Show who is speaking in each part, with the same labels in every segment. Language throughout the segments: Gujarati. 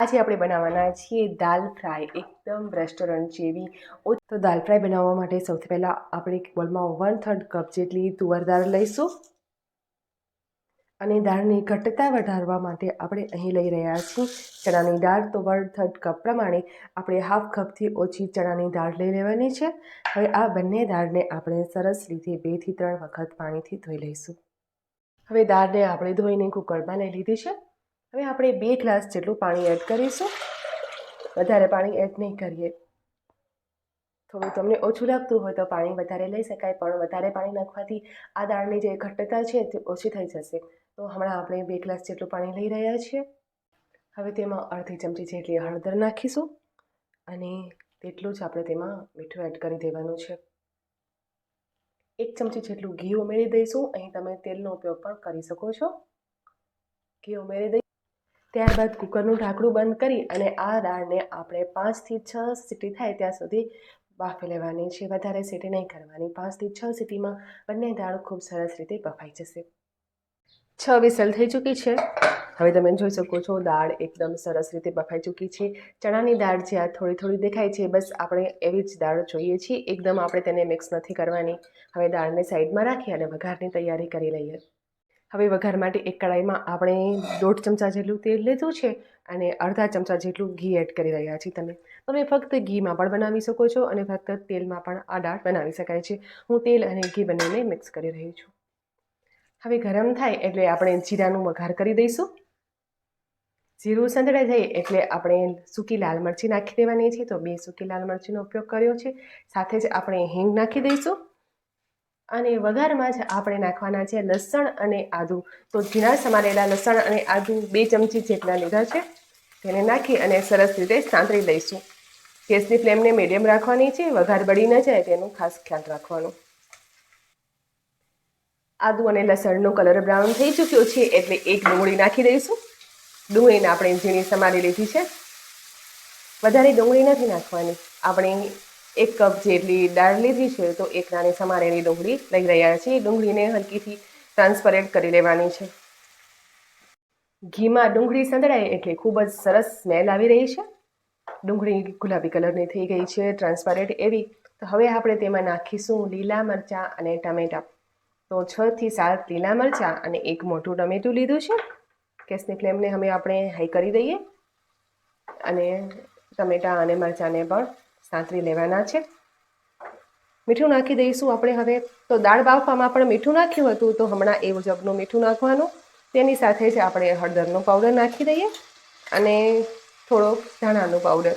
Speaker 1: આજે આપણે બનાવવાના છીએ દાલ ફ્રાય, એકદમ રેસ્ટોરન્ટ જેવી. તો દાલ ફ્રાય બનાવવા માટે સૌથી પહેલાં આપણે એક બોલમાં વન થર્ડ કપ જેટલી તુવર દાળ લઈશું. અને દાળની ઘટ્ટતા વધારવા માટે આપણે અહીં લઈ રહ્યા છીએ ચણાની દાળ. તો વન થર્ડ કપ પ્રમાણે આપણે હાફ કપથી ઓછી ચણાની દાળ લઈ લેવાની છે. હવે આ બંને દાળને આપણે સરસ રીતે બેથી ત્રણ વખત પાણીથી ધોઈ લઈશું. હવે દાળને આપણે ધોઈને કુકરમાં લઈ લીધી છે. હવે આપણે બે ગ્લાસ જેટલું પાણી એડ કરીશું. વધારે પાણી એડ નહીં કરીએ. થોડું તમને ઓછું લાગતું હોય તો પાણી વધારે લઈ શકાય, પણ વધારે પાણી નાખવાથી આ દાળની જે ઘટ્ટતા છે તે ઓછી થઈ જશે. તો હમણાં આપણે બે ગ્લાસ જેટલું પાણી લઈ રહ્યા છીએ. હવે તેમાં અડધી ચમચી જેટલી હળદર નાખીશું અને તેટલું જ આપણે તેમાં મીઠું એડ કરી દેવાનું છે. એક ચમચી જેટલું ઘી ઉમેરી દઈશું. અહીં તમે તેલનો ઉપયોગ પણ કરી શકો છો. ઘી ઉમેરી દઈ ત્યારબાદ કુકરનું ઢાંકણું બંધ કરી અને આ દાળને આપણે પાંચથી છ સીટી થાય ત્યાં સુધી બાફી લેવાની છે. વધારે સીટી નહીં કરવાની. પાંચથી છ સીટીમાં બંને દાળ ખૂબ સરસ રીતે બફાઈ જશે. છ વિસલ થઈ ચૂકી છે. હવે તમે જોઈ શકો છો, દાળ એકદમ સરસ રીતે બફાઈ ચૂકી છે. ચણાની દાળ જે આ થોડી થોડી દેખાય છે, બસ આપણે એવી જ દાળ જોઈએ છીએ. એકદમ આપણે તેને મિક્સ નથી કરવાની. હવે દાળને સાઈડમાં રાખી અને વઘારની તૈયારી કરી લઈએ. હવે વઘાર માટે એક કડાઈમાં આપણે દોઢ ચમચા જેટલું તેલ લીધું છે અને અડધા ચમચા જેટલું ઘી એડ કરી રહ્યા છીએ તમે. તમે ફક્ત ઘીમાં પણ બનાવી શકો છો અને ફક્ત તેલમાં પણ આ દાળ બનાવી શકાય છે. હું તેલ અને ઘી બંનેને મિક્સ કરી રહી છું. હવે ગરમ થાય એટલે આપણે જીરાનું વઘાર કરી દઈશું. જીરું સંતળાઈ જાય એટલે આપણે સૂકી લાલ મરચી નાખી દેવાની છે. તો બે સૂકી લાલ મરચીનો ઉપયોગ કર્યો છે. સાથે જ આપણે હિંગ નાખી દઈશું. અને વઘારમાં જ આપણે નાખવાના છે લસણ અને આદું. તો ઝીણા સમારેલા લસણ અને આદું બે ચમચી જેટલા લીધા છે. તેને નાખી અને સરસ રીતે સાંતળી લઈશું. ગેસની ફ્લેમને મીડિયમ રાખવાની છે. વઘાર બળી ન જાય તેનું ખાસ ખ્યાલ રાખવાનું. આદુ અને લસણનો કલર બ્રાઉન થઈ ચૂક્યો છે એટલે એક ડુંગળી નાખી દઈશું. ડુંગળીને આપણે ઝીણી સમારી લીધી છે. વધારે ડુંગળી નથી નાખવાની. આપણે એક કપ જેટલી દાળ લીધી છે તો એક નાની સમારેલી ડુંગળી લઈ રહ્યા છીએ. ડુંગળીને હલકીથી ટ્રાન્સપરેટ કરી લેવાની છે. ઘીમાં ડુંગળી સંતળાય એટલે ખૂબ જ સરસ સ્મેલ આવી રહી છે. ડુંગળી ગુલાબી કલરની થઈ ગઈ છે ટ્રાન્સપરેટ એવી. તો હવે આપણે તેમાં નાખીશું લીલા મરચાં અને ટમેટાં. તો છ થી સાત લીલા મરચાં અને એક મોટું ટમેટું લીધું છે. ગેસની ફ્લેમને હવે આપણે હાઈ કરી દઈએ. અને ટમેટાં અને મરચાંને પણ સાંતરી લેવાના છે. મીઠું નાખી દઈશું આપણે હવે. તો દાળ બાફવામાં પણ મીઠું નાખ્યું હતું, તો હમણાં એ મુજબનું મીઠું નાખવાનું. તેની સાથે જ આપણે હળદરનો પાવડર નાખી દઈએ અને થોડો ધાણાનો પાવડર.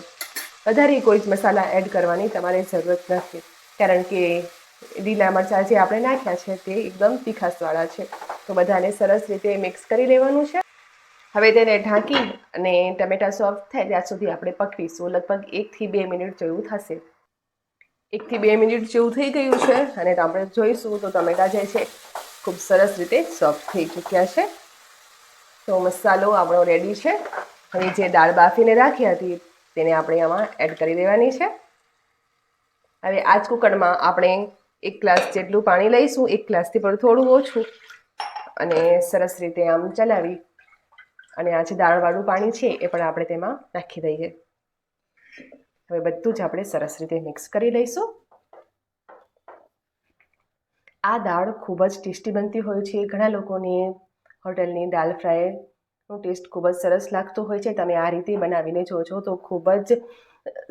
Speaker 1: વધારે કોઈ જ મસાલા એડ કરવાની તમારે જરૂરત નથી. કારણ કે લીલા મરચાં જે આપણે નાખ્યા છે તે એકદમ તીખાસવાળા છે. તો બધાને સરસ રીતે મિક્સ કરી લેવાનું છે. હવે તેને ઢાંકી અને ટમેટા સોફ્ટ થાય ત્યાં સુધી આપણે પકવીશું. લગભગ એકથી બે મિનિટ જેવું થશે. એકથી બે મિનિટ જેવું થઈ ગયું છે અને આપણે જોઈશું તો ટમેટા જે છે, ખૂબ સરસ રીતે સોફ્ટ થઈ ચૂક્યા છે. તો મસાલો આપણો રેડી છે. હવે જે દાળ બાફીને રાખી હતી તેને આપણે આમાં એડ કરી દેવાની છે. હવે આ જ કુકરમાં આપણે એક ગ્લાસ જેટલું પાણી લઈશું. એક ગ્લાસથી પણ થોડું ઓછું. અને સરસ રીતે આમ ચલાવી અને આ જે દાળવાળું પાણી છે એ પણ આપણે તેમાં નાખી દઈએ. હવે બધું જ આપણે સરસ રીતે મિક્સ કરી લઈશું. આ દાળ ખૂબ જ ટેસ્ટી બનતી હોય છે. ઘણા લોકોને હોટલની દાલ ફ્રાયનો ટેસ્ટ ખૂબ જ સરસ લાગતો હોય છે. તમે આ રીતે બનાવીને જોજો તો ખૂબ જ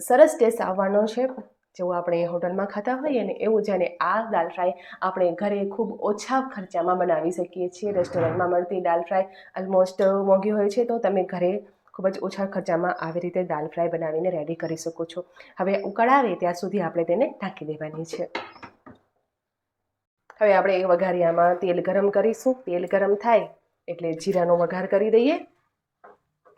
Speaker 1: સરસ ટેસ્ટ આવવાનો છે. જેવું આપણે હોટલમાં ખાતા હોઈએ ને એવું જ આ દાલ ફ્રાય આપણે ઘરે ખૂબ ઓછા ખર્ચામાં બનાવી શકીએ છીએ. રેસ્ટોરન્ટમાં મળતી દાલ ફ્રાય ઓલમોસ્ટ મોંઘી હોય છે તો તમે ઘરે ખૂબ જ ઓછા ખર્ચામાં આવી રીતે દાલ ફ્રાય બનાવીને રેડી કરી શકો છો. હવે ઉકળ આવે ત્યાં સુધી આપણે તેને ઢાંકી દેવાની છે. હવે આપણે એ વઘારિયામાં તેલ ગરમ કરીશું. તેલ ગરમ થાય એટલે જીરાનો વઘાર કરી દઈએ.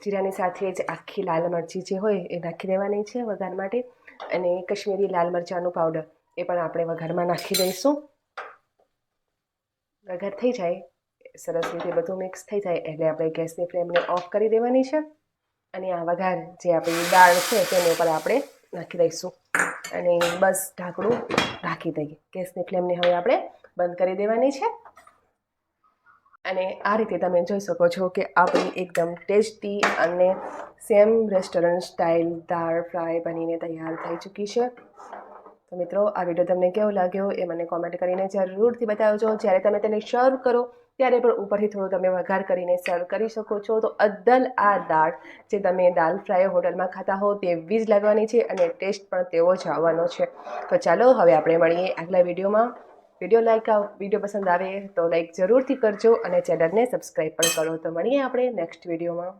Speaker 1: જીરાની સાથે જ આખી લાલ મરચી જે હોય એ નાખી દેવાની છે વઘાર માટે. અને કશ્મીરી લાલ મરચાંનું પાવડર એ પણ આપણે વઘારમાં નાખી દઈશું. વઘાર થઈ જાય. સરસ રીતે બધું મિક્સ થઈ જાય એટલે આપણે ગેસની ફ્લેમને ઓફ કરી દેવાની છે. અને આ વઘાર જે આપણી દાળ છે તેની ઉપર આપણે નાખી દઈશું. અને બસ ઢાંકણું ઢાંકી દઈએ. ગેસની ફ્લેમને હવે આપણે બંધ કરી દેવાની છે. અને આ રીતે તમે જોઈ શકો છો કે આપણી એકદમ ટેસ્ટી અને સેમ રેસ્ટોરન્ટ સ્ટાઇલ દાળ ફ્રાય બનીને તૈયાર થઈ ચૂકી છે. તો મિત્રો, આ વીડિયો તમને કેવો લાગ્યો એ મને કોમેન્ટ કરીને જરૂરથી બતાવજો. જ્યારે તમે તેને સર્વ કરો, ત્યારે પણ ઉપરથી થોડું તમે વઘાર કરીને સર્વ કરી શકો છો. તો અદ્દલ આ દાળ જે તમે દાલ ફ્રાય હોટલમાં ખાતા હો તેવી જ લાગવાની છે અને ટેસ્ટ પણ તેવો જ આવવાનો છે. તો ચાલો, હવે આપણે મળીએ આગલા વિડીયોમાં વીડિયો લાઈક વીડિયો પસંદ આવે તો લાઈક જરૂરથી કરજો અને ચેનલને સબસ્ક્રાઈબ પણ કરો. તો મળીએ આપણે નેક્સ્ટ વિડીયોમાં.